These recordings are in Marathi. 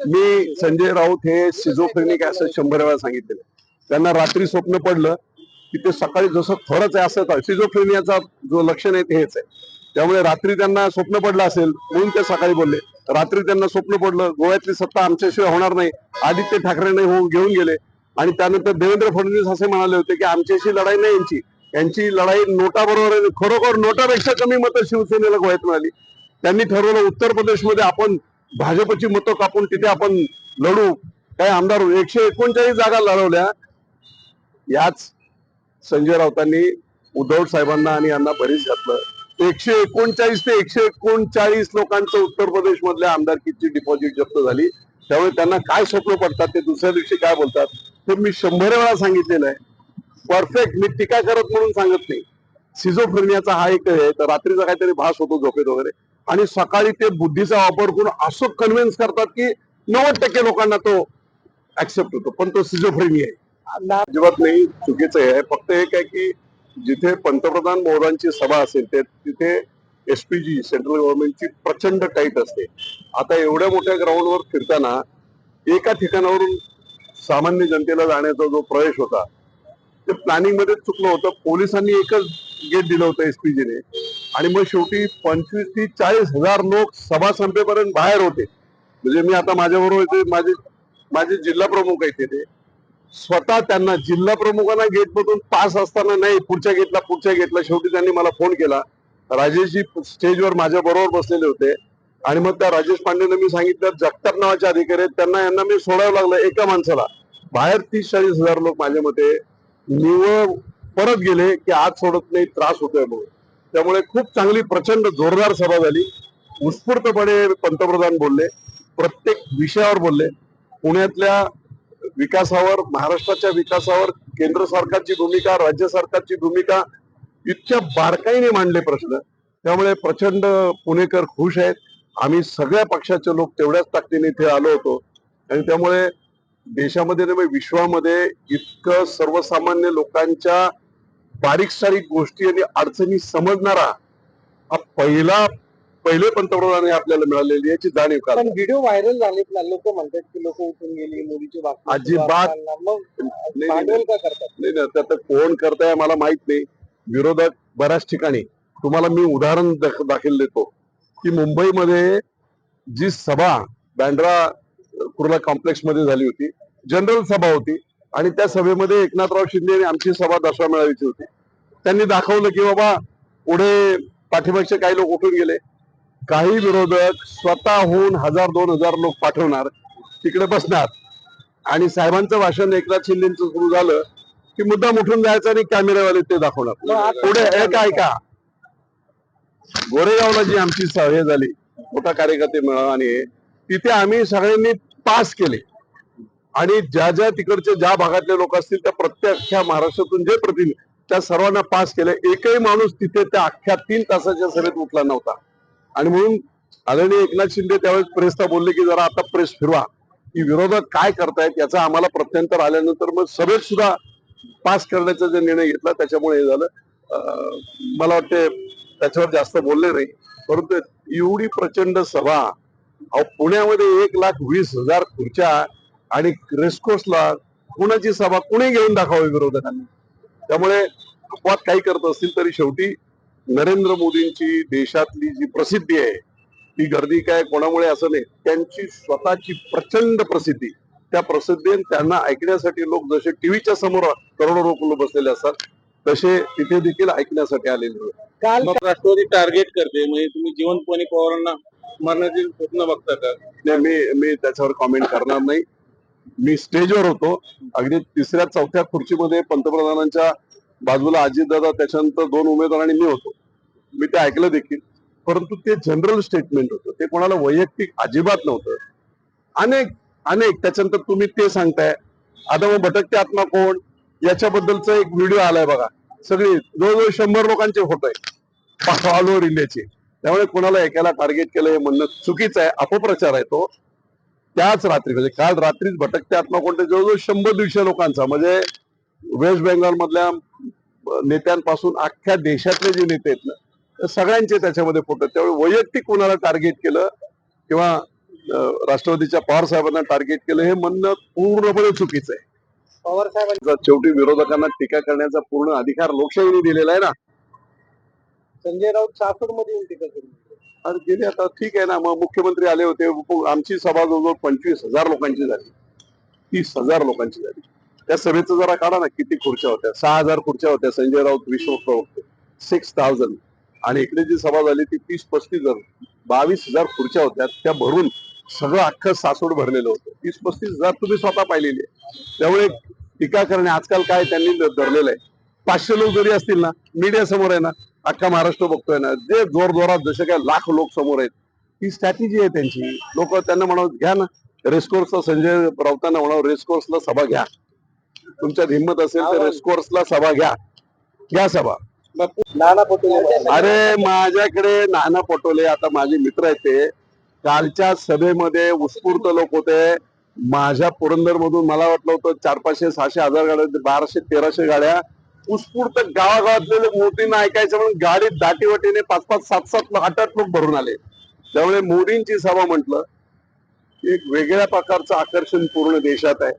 मी संजय राऊत हे सिझोफ्रेनिक असं शंभर वेळा सांगितलेलं त्यांना रात्री स्वप्न पडलं की ते सकाळी जसं थोडंच आहे असं सिझोफ्रेनियाचा जो लक्षण आहे ते हेच आहे. त्यामुळे रात्री त्यांना स्वप्न पडलं असेल म्हणून ते सकाळी बोलले. रात्री त्यांना स्वप्न पडलं गोव्यातली सत्ता आमच्याशिवाय होणार नाही. आदित्य ठाकरेने होऊन घेऊन गेले. आणि त्यानंतर देवेंद्र फडणवीस असे म्हणाले होते की आमच्याशी लढाई नाही यांची. यांची लढाई नोटाबरोबर आहे. खरोखर नोटापेक्षा कमी मतं शिवसेनेला गोव्यात मिळाली त्यांनी ठरवलं उत्तर प्रदेशमध्ये आपण भाजपची मतं कापून तिथे आपण लढू. काय आमदार एकशे एकोणचाळीस जागा लढवल्या. याच संजय राऊतांनी उद्धव साहेबांना आणि यांना बरीच घातलं. एकशे एकोणचाळीस ते एकशे एकोणचाळीस लोकांचं उत्तर प्रदेश मधल्या आमदारकीची डिपॉझिट जप्त झाली. त्यामुळे त्यांना काय स्वप्न पडतात ते दुसऱ्या दिवशी काय बोलतात ते मी शंभर वेळा सांगितलेलं आहे. परफेक्ट मी टीका करत म्हणून सांगत नाही. सिझोफ्रेनियाचा हा एक आहे. तर रात्रीचा काहीतरी भास होतो झोपेत वगैरे. आणि सकाळी ते बुद्धीचा वापर करून असं कन्व्हिन्स करतात की नव्वद टक्के लोकांना तो ऍक्सेप्ट होतो. पण तो सिझोफ्रेनिया आहे. अजिबात नाही चुकीचं आहे. फक्त एक आहे की जिथे पंतप्रधान मोदींची सभा असेल ते तिथे एसपीजी सेंट्रल गव्हर्नमेंटची प्रचंड टाईट असते. आता एवढ्या मोठ्या ग्राउंडवर फिरताना एका ठिकाणावरून सामान्य जनतेला जाण्याचा जो प्रवेश होता ते प्लॅनिंगमध्ये चुकलं होतं. पोलिसांनी एकच गेट दिलं होतं एसपीजीने आणि मग शेवटी पंचवीस ते चाळीस हजार लोक सभा संपेपर्यंत बाहेर होते. म्हणजे मी आता माझ्या बरोबर माझे माझे जिल्हा प्रमुख आहेत तिथे स्वतः त्यांना जिल्हा प्रमुखांना गेट मधून पास असताना नाही पुढच्या गेटला पुढच्या गेटला शेवटी त्यांनी मला फोन केला. राजेशजी स्टेजवर माझ्या बरोबर बसलेले होते. आणि मग त्या राजेश पांडेंना मी सांगितलं जगताप नावाचे अधिकारी आहेत त्यांना यांना मी सोडावं लागलं एका माणसाला. बाहेर तीस चाळीस हजार लोक माझ्या मते निवळ परत गेले की आज सोडत नाही त्रास होतोय म्हणून. त्यामुळे खूप चांगली प्रचंड जोरदार सभा झाली. उत्स्फूर्तपणे पंतप्रधान बोलले. प्रत्येक विषयावर बोलले. पुण्यातल्या विकासावर महाराष्ट्राच्या विकासावर केंद्र सरकारची भूमिका राज्य सरकारची भूमिका इतक्या बारकाईने मांडले प्रश्न. त्यामुळे प्रचंड पुणेकर खुश आहेत. आम्ही सगळ्या पक्षाचे लोक तेवढ्याच ताकदीने इथे आलो होतो. आणि त्यामुळे देशामध्ये नव्हे विश्वामध्ये इतकं सर्वसामान्य लोकांच्या बारीक सारीक गोष्टी आणि अडचणी समजणारा हा पहिला पहिले पंतप्रधान आपल्याला मिळालेली याची जाणीव करा. व्हिडिओ व्हायरल झाले लोक म्हणतात की लोक उठून गेली मोदीची बातमी अजिबात नाही, नाही, त्यात कोण करताय मला माहीत नाही. विरोधक बऱ्याच ठिकाणी. तुम्हाला मी उदाहरण दाख- दाखल देतो. की मुंबईमध्ये जी सभा बँड्रा कुर्ला कॉम्प्लेक्समध्ये झाली होती जनरल सभा होती आणि त्या सभेमध्ये एकनाथराव शिंदे आणि आमची सभा दसरा मेळावीची होती. त्यांनी दाखवलं की बाबा पुढे पाठीमागचे काही लोक उठून गेले. काही विरोधक स्वतःहून हजार दोन हजार लोक पाठवणार तिकडे बसणार. आणि साहेबांचं भाषण एकनाथ शिंदेचं सुरू झालं की मुद्दाम उठून जायचं आणि कॅमेरावाले ते दाखवणार. पुढे ऐका ऐका गोरेगावला जी आमची स- हे झाली मोठा कार्यकर्ते मेळावा आणि तिथे आम्ही सगळ्यांनी पास केले. आणि ज्या ज्या तिकडचे ज्या भागातले लोक असतील त्या प्रत्येक महाराष्ट्रातून जे प्रतिनिधी त्या सर्वांना पास केले. एकही माणूस तिथे त्या अख्ख्या तीन तासाच्या सभेत उठला नव्हता. आणि म्हणून आदरणीय एकनाथ शिंदे त्यावेळेस प्रेसला बोलले की जरा आता प्रेस फिरवा. की विरोधक काय करतायत याचा आम्हाला प्रत्यंतर आल्यानंतर मग सभेत सुद्धा पास करण्याचा जे निर्णय घेतला त्याच्यामुळे हे झालं. मला वाटते त्याच्यावर जास्त बोलले नाही. परंतु एवढी प्रचंड सभा अहो पुण्यामध्ये एक लाख वीस हजार खुर्च्या आणि रेस्कोर्सला कुणाची सभा कुणी घेऊन दाखवावी विरोधकांनी? त्यामुळे अपवाद काही करत असतील तरी शेवटी नरेंद्र मोदींची देशातली जी प्रसिद्धी आहे ती गर्दी काय कोणामुळे असं नाही त्यांची स्वतःची प्रचंड प्रसिद्धी. त्या प्रसिद्धी त्यांना ऐकण्यासाठी लोक जसे टीव्हीच्या समोर करोडो लोक बसलेले असतात तसे तिथे देखील ऐकण्यासाठी आलेले काल राष्ट्रवादी टार्गेट करते म्हणजे तुम्ही जिवंतपणे पवारांना मरणाचे स्वप्न बघता का? नाही मी मी त्याच्यावर कॉमेंट करणार नाही. मी स्टेजवर होतो. अगदी तिसऱ्या चौथ्या खुर्चीमध्ये पंतप्रधानांच्या बाजूला अजितदादा त्याच्यानंतर दोन उमेदवार आणि मी होतो. मी ते ऐकलं देखील. परंतु ते जनरल स्टेटमेंट होतं. ते कोणाला वैयक्तिक अजिबात नव्हतं. अनेक अनेक त्याच्यानंतर तुम्ही ते सांगताय. आता मग भटकते आत्मा कोण? याच्याबद्दलचा एक व्हिडिओ आलाय बघा. सगळी जवळजवळ शंभर लोकांचे फोटो आहे ऑल ओव्हर इंडियाचे त्यामुळे कोणाला एकाला टार्गेट केलं हे म्हणणं चुकीचं आहे. अपप्रचार आहे तो. त्याच रात्री म्हणजे काल रात्रीच भटकते आत्मा कोणते जवळजवळ शंभर दीडशे लोकांचा. म्हणजे वेस्ट बेंगॉल मधल्या नेत्यांपासून अख्ख्या देशातले जे नेते आहेत ना सगळ्यांचे त्याच्यामध्ये फोटो. त्यामुळे वैयक्तिक कोणाला टार्गेट केलं किंवा राष्ट्रवादीच्या पवार साहेबांना टार्गेट केलं हे म्हणणं पूर्णपणे चुकीचं आहे. पवार साहेबांनी जर शेवटी विरोधकांना टीका करण्याचा पूर्ण अधिकार लोकशाहीने दिलेला आहे ना. संजय राऊत सासूरमध्ये येऊन टीका केली अरे गेले आता ठीक आहे ना मग मुख्यमंत्री आले होते आमची सभा जवळजवळ पंचवीस हजार लोकांची झाली. तीस हजार लोकांची झाली. त्या सभेचं जरा काढा ना किती खुर्च्या होत्या. सहा हजार खुर्च्या होत्या संजय राऊत विश्व प्रवक्ते. सिक्स थाउजंड आणि इकडे जी सभा झाली ती तीस पस्तीस हजार बावीस हजार खुर्च्या होत्या त्या भरून सगळं अख्खं सासवड भरलेलं होतं. तीस पस्तीस हजार तुम्ही स्वतः पाहिलेली आहे. त्यामुळे टीका करणे आजकाल काय त्यांनी धरलेलं आहे. पाचशे लोक जरी असतील ना मीडिया समोर आहे ना अख्खा महाराष्ट्र बघतोय ना. जे जोर जोरात जसे काय लाख लोक समोर आहेत ही स्ट्रॅटेजी आहे त्यांची. लोक त्यांना म्हणावं घ्या ना. रेसकोर्सला संजय राऊतांना म्हणावं रेसकोर्सला सभा घ्या. तुमच्यात हिंमत असेल तर रेसकोर्सला सभा घ्या. घ्या सभा. नाना पटोले अरे माझ्याकडे नाना पटोले आता माझे मित्र आहेत ते. कालच्या सभेमध्ये उत्स्फूर्त लोक होते. माझ्या पुरंदर मधून मला वाटलं होतं चार पाचशे सहाशे हजार गाड्या बाराशे तेराशे गाड्या उत्स्फूर्त गावागावातले लोक मोदींना ऐकायचं म्हणून गाडीत दाटीवाटीने पाच पाच सात सात आठ आठ लोक भरून आले. त्यामुळे मोदींची सभा म्हटलं एक वेगळ्या प्रकारचं आकर्षण पूर्ण देशात आहे.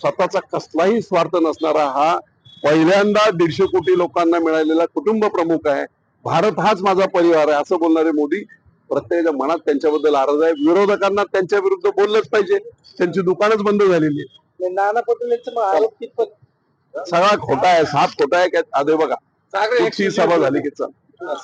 स्वतःचा कसलाही स्वार्थ नसणारा हा पहिल्यांदा दीडशे कोटी लोकांना मिळालेला कुटुंब प्रमुख आहे. भारत हाच माझा परिवार आहे असं बोलणारे मोदी प्रत्येकाच्या मनात त्यांच्याबद्दल आरज आहे. विरोधकांना त्यांच्या विरुद्ध बोललंच पाहिजे. त्यांची दुकानच बंद झालेली आहे. नाना पटोलेचं आरोप कितपत सगळा खोटा आहे सात खोटा आहे काय आधी बघा. सभा झाली की चल चला.